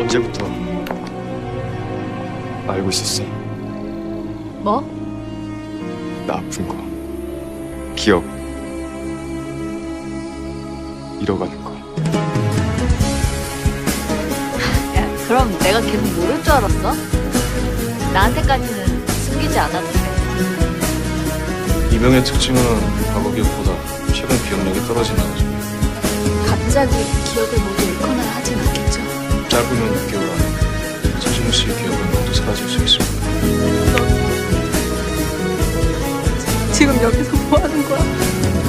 언제부터 알고 있었어? 뭐? 나 아픈 거, 기억 잃어가는 거. 야, 그럼 내가 계속 모를 줄 알았어? 나한테까지는 숨기지 돼. 이명의 특징은 과거 기억보다 최근 기억력이 떨어진다는 점. 갑자기 기억을 모 짧으면 6개월 안에 서진우 씨의 기억은 모두 사라질 수 있습니다. 지금 여기서 뭐 하는 거야?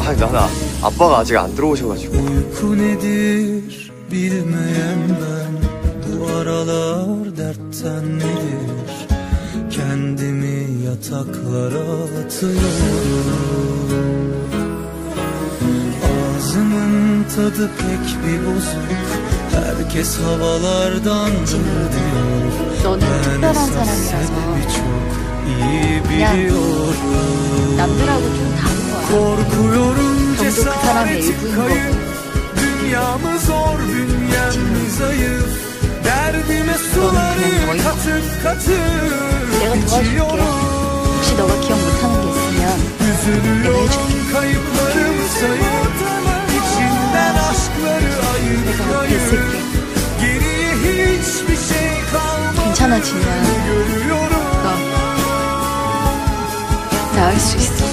아니 나나 아빠가 아직 안 들어오셔가지고. Uyku nedir bilmeyen ben Bu aralar dertten nedir Kendimi yataklara atıyorum Ağzımın tadı pek bir bozuk Herkes havalardan diyor Ben esas sebebi çok iyi biliyorum. Korkuyorum cesaretim kayıp. Dünyamı zor bünyem zayıf. Derdime suları katıp katıp içiyorum. Üzülüyorum kayıplar kalmadı 괜찮아지면 görüyorum 너 나을 수 있어.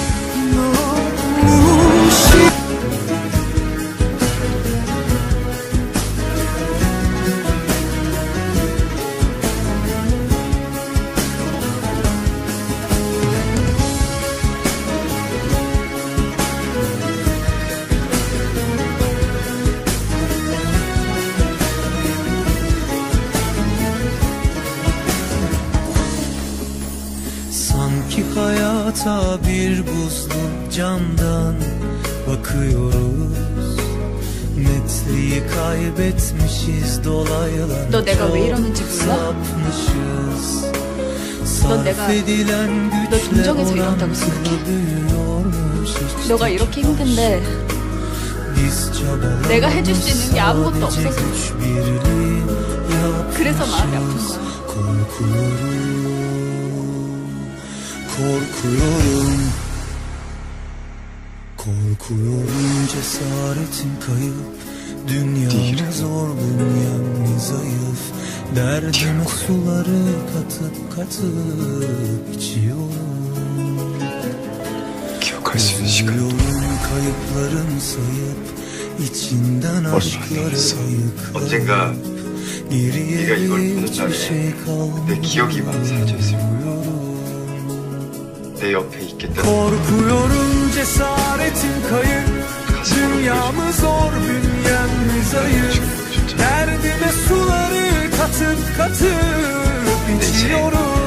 hayata bir buzlu camdan bakıyoruz Netliği kaybetmişiz dolaylar 너 내가 왜 çok 이러는지 몰라? sapmışız 넌 내가- Sarf edilen 너 güçle 동정에서 이런다고 생각해? orantılı büyüyormuş hiç 너가 이렇게 힘든데 Biz çabalarımız 내가 해줄 수 있는 게 아무것도 sadece 없어서. güç birliği 그래서 마음이 아픈 yapmışız. 거야. Korkuyorum korkuyorum. Korkuyorum cesaretim kayıp. Dünyamı zor bünyamı zayıf. Derdime suları katıp katıp içiyorum. Üzülüyorum kayıplarım sayıp. İçinden aşkları sayıp Geriye hiçbir şey kalmıyor de yok tehlikede. Korkuyorum cesaretim kayıp. Dünyamı zor bünyem zayıf. Derdime suları katıp katıp içiyorum.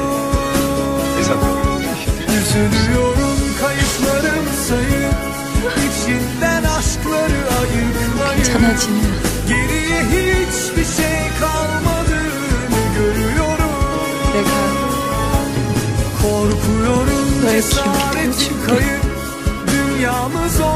Üzülüyorum kayıplarım sayıp. İçinden aşkları ayıklayıp. Geri Çünkü- kayıp Dünyamı zor